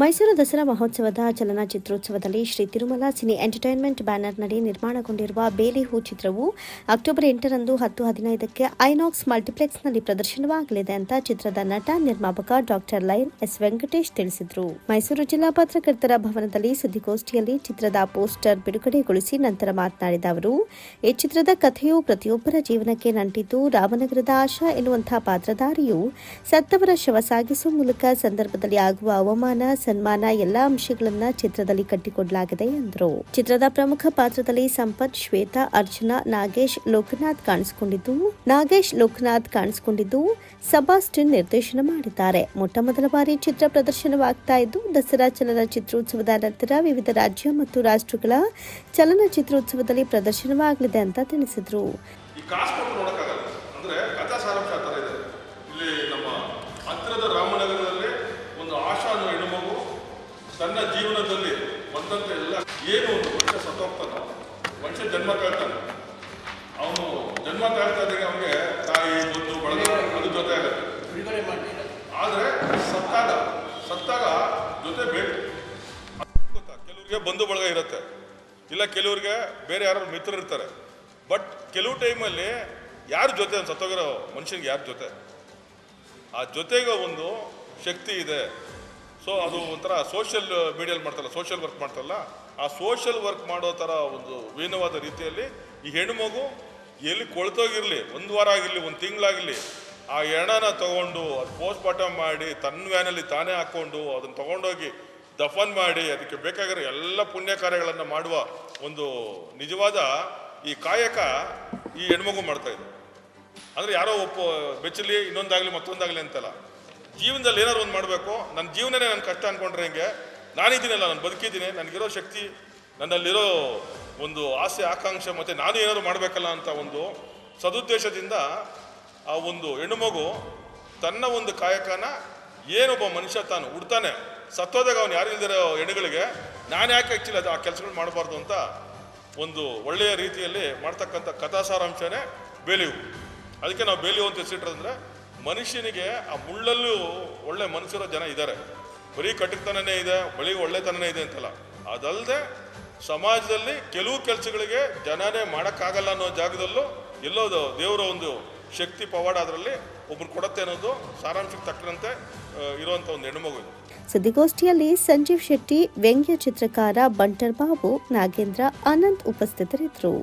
ಮೈಸೂರು ದಸರಾ ಮಹೋತ್ಸವದ ಚಲನಚಿತ್ರೋತ್ಸವದಲ್ಲಿ Shri Tirumala cine entertainment ಬ್ಯಾನರ್ನಡಿ ನಿರ್ಮಾಣಗೊಂಡಿರುವ ಬೇಲಿ ಹೂ ಚಿತ್ರವು ಅಕ್ಟೋಬರ್ ಎಂಟರಂದು ಹತ್ತು ಹದಿನೈದಕ್ಕೆ ಐನಾಕ್ಸ್ ಮಲ್ಟಿಪ್ಲೆಕ್ಸ್ನಲ್ಲಿ ಪ್ರದರ್ಶನವಾಗಲಿದೆ ಅಂತ ಚಿತ್ರದ ನಟ ನಿರ್ಮಾಪಕ ಡಾಕ್ಟರ್ ಲೈನ್ ಎಸ್ ವೆಂಕಟೇಶ್ ತಿಳಿಸಿದರು. ಮೈಸೂರು ಜಿಲ್ಲಾ ಪತ್ರಕರ್ತರ ಭವನದಲ್ಲಿ ಸುದ್ದಿಗೋಷ್ಠಿಯಲ್ಲಿ ಚಿತ್ರದ ಪೋಸ್ಟರ್ ಬಿಡುಗಡೆಗೊಳಿಸಿ ನಂತರ ಮಾತನಾಡಿದ ಅವರು, ಈ ಚಿತ್ರದ ಕಥೆಯು ಪ್ರತಿಯೊಬ್ಬರ ಜೀವನಕ್ಕೆ ನಂಟಿದ್ದು ರಾಮನಗರದ ಆಶಾ ಎನ್ನುವಂತಹ ಪಾತ್ರಧಾರಿಯು ಸತ್ತವರ ಶವ ಸಾಗಿಸುವ ಮೂಲಕ ಸಂದರ್ಭದಲ್ಲಿ ಆಗುವ ಅವಮಾನ ಸನ್ಮಾನ ಎಲ್ಲಾ ಅಂಶಗಳನ್ನ ಚಿತ್ರದಲ್ಲಿ ಕಟ್ಟಿಕೊಡಲಾಗಿದೆ ಎಂದರು. ಚಿತ್ರದ ಪ್ರಮುಖ ಪಾತ್ರದಲ್ಲಿ ಸಂಪತ್, ಶ್ವೇತಾ, ಅರ್ಚನಾ, ನಾಗೇಶ್, ಲೋಕನಾಥ್ ಕಾಣಿಸಿಕೊಂಡಿದ್ದು, ನಾಗೇಶ್, ಲೋಕನಾಥ್ ಕಾಣಿಸಿಕೊಂಡಿದ್ದು ಸಬಾಸ್ಟಿನ್ ನಿರ್ದೇಶನ ಮಾಡಿದ್ದಾರೆ. ಮೊಟ್ಟ ಮೊದಲ ಬಾರಿ ಚಿತ್ರ ಪ್ರದರ್ಶನವಾಗ್ತಾ ಇದ್ದು, ದಸರಾ ಚಲನಚಿತ್ರೋತ್ಸವದ ನಂತರ ವಿವಿಧ ರಾಜ್ಯ ಮತ್ತು ರಾಷ್ಟ್ರಗಳ ಚಲನಚಿತ್ರೋತ್ಸವದಲ್ಲಿ ಪ್ರದರ್ಶನವಾಗಲಿದೆ ಅಂತ ತಿಳಿಸಿದರು. ಅಂದರೆ ಕಥಾ ಸಾರಾಂಶ ಆತರ ಇದೆ. ಇಲ್ಲಿ ನಮ್ಮ ಹತ್ತಿರದ ರಾಮನಗರದಲ್ಲಿ ಒಂದು ಆಶಾ ಅನ್ನೋ ಹೆಣ್ಣುಮಗು ತನ್ನ ಜೀವನದಲ್ಲಿ ಬಂದಂತ ಎಲ್ಲ ಏನು ಒಂದು ಮನುಷ್ಯ ಸತ್ತೋಗ್ತಾನೋ ಮನುಷ್ಯ ಜನ್ಮ ಕಳ್ತಾನೆ. ಅವನು ಜನ್ಮ ತಾಳ್ತಾ ಇದ್ದಾಗ ಅವನಿಗೆ ತಾಯಿ ಬಂದು ಬಳಗ, ಅದು ಜೊತೆ ಆಗುತ್ತೆ. ಆದರೆ ಸತ್ತಾಗ ಸತ್ತಾಗ ಜೊತೆ ಬೇಕು ಕೆಲವರಿಗೆ ಬಂಧು ಬಳಗ ಇರುತ್ತೆ. ಇಲ್ಲ, ಕೆಲವರಿಗೆ ಬೇರೆ ಯಾರು ಮಿತ್ರರು ಇರ್ತಾರೆ. ಬಟ್ ಕೆಲವು ಟೈಮಲ್ಲಿ ಯಾರ ಜೊತೆ ಸತ್ತೋಗಿರೋ ಮನುಷ್ಯನಿಗೆ ಯಾರ ಜೊತೆ? ಆ ಜೊತೆಗೆ ಒಂದು ಶಕ್ತಿ ಇದೆ. ಸೊ ಅದು ಒಂಥರ ಸೋಷಿಯಲ್ ಮೀಡಿಯಲ್ಲಿ ಮಾಡ್ತಾರಲ್ಲ ಸೋಷಿಯಲ್ ವರ್ಕ್ ಮಾಡ್ತಾರಲ್ಲ, ಆ ಸೋಷಿಯಲ್ ವರ್ಕ್ ಮಾಡೋ ಥರ ಒಂದು ವೀನವಾದ ರೀತಿಯಲ್ಲಿ ಈ ಹೆಣ್ಣುಮಗು ಎಲ್ಲಿ ಕೊಳ್ತೋಗಿರಲಿ, ಒಂದು ವಾರ ಆಗಿರಲಿ, ಒಂದು ತಿಂಗಳಾಗಿರಲಿ, ಆ ಹೆಣನ ತಗೊಂಡು ಅದು ಪೋಸ್ಟ್ ಮಾರ್ಟಮ್ ಮಾಡಿ ತನ್ನ ವ್ಯಾನಲ್ಲಿ ತಾನೇ ಹಾಕ್ಕೊಂಡು ಅದನ್ನು ತಗೊಂಡೋಗಿ ದಫನ್ ಮಾಡಿ ಅದಕ್ಕೆ ಬೇಕಾಗಿರೋ ಎಲ್ಲ ಪುಣ್ಯ ಕಾರ್ಯಗಳನ್ನು ಮಾಡುವ ಒಂದು ನಿಜವಾದ ಈ ಕಾಯಕ ಈ ಹೆಣ್ಮಗು ಇದೆ. ಅಂದರೆ ಯಾರೋ ಒಪ್ಪ ಬೆಚ್ಚಲಿ ಇನ್ನೊಂದಾಗಲಿ ಮತ್ತೊಂದಾಗಲಿ ಅಂತಲ್ಲ. ಜೀವನದಲ್ಲಿ ಏನಾದ್ರು ಒಂದು ಮಾಡಬೇಕು. ನನ್ನ ಜೀವನನೇ ನನ್ನ ಕಷ್ಟ ಅಂದ್ಕೊಂಡ್ರೆ ಹಿಂಗೆ? ನಾನಿದ್ದೀನಲ್ಲ, ನಾನು ಬದುಕಿದ್ದೀನಿ. ನನಗಿರೋ ಶಕ್ತಿ, ನನ್ನಲ್ಲಿರೋ ಒಂದು ಆಸೆ, ಆಕಾಂಕ್ಷೆ ಮತ್ತು ನಾನು ಏನಾದರೂ ಮಾಡಬೇಕಲ್ಲ ಅಂತ ಒಂದು ಸದುದ್ದೇಶದಿಂದ ಆ ಒಂದು ಹೆಣ್ಣುಮಗು ತನ್ನ ಒಂದು ಕಾಯಕನ ಏನೊಬ್ಬ ಮನುಷ್ಯ ತಾನು ಹುಡ್ತಾನೆ. ಸತ್ತೋದಾಗ ಅವನು ಯಾರಿಲ್ದಿರೋ ಹೆಣ್ಣುಗಳಿಗೆ ನಾನು ಯಾಕೆ ಆ್ಯಕ್ಚುಲಿ ಅದು ಆ ಕೆಲಸಗಳು ಮಾಡಬಾರ್ದು ಅಂತ ಒಂದು ಒಳ್ಳೆಯ ರೀತಿಯಲ್ಲಿ ಮಾಡ್ತಕ್ಕಂಥ ಕಥಾ ಸಾರಾಂಶನೇ ಬೇಲಿವು ಅದಕ್ಕೆ ನಾವು ಬೇಲಿವು ಅಂತ ಹೆಸರಿಟ್ರಂದ್ರೆ ಮನುಷ್ಯನಿಗೆ ಆ ಮುಳ್ಳಲ್ಲೂ ಒಳ್ಳೆ ಮನಸ್ಸಿರೋ ಜನ ಇದ್ದಾರೆ. ಬರೀ ಕಟಕ್ತನನೇ ಇದೆ ಬರೀ ಒಳ್ಳೆತನನೇ ಇದೆ ಅಂತಲ್ಲ. ಅದಲ್ಲದೆ ಸಮಾಜದಲ್ಲಿ ಕೆಲವು ಕೆಲಸಗಳಿಗೆ ಜನನೇ ಮಾಡೋಕ್ಕಾಗಲ್ಲ ಅನ್ನೋ ಜಾಗದಲ್ಲೂ ಎಲ್ಲೋದು ದೇವರ ಒಂದು ಶಕ್ತಿ ಪವಾಡ ಅದರಲ್ಲಿ ಒಬ್ರು ಕೊಡತ್ತೆ ಅನ್ನೋದು ಸಾರಾಂಶಕ್ಕೆ ತಕ್ಕಂತೆ ಇರುವಂತ ಒಂದು ಹೆಣ್ಣುಮಗು ಇದು. ಸುದ್ದಿಗೋಷ್ಠಿಯಲ್ಲಿ ಸಂಜೀವ್ ಶೆಟ್ಟಿ, ವ್ಯಂಗ್ಯ ಚಿತ್ರಕಾರ ಬಂಟರ್ ಬಾಬು, ನಾಗೇಂದ್ರ, ಅನಂತ್ ಉಪಸ್ಥಿತರಿದ್ದರು.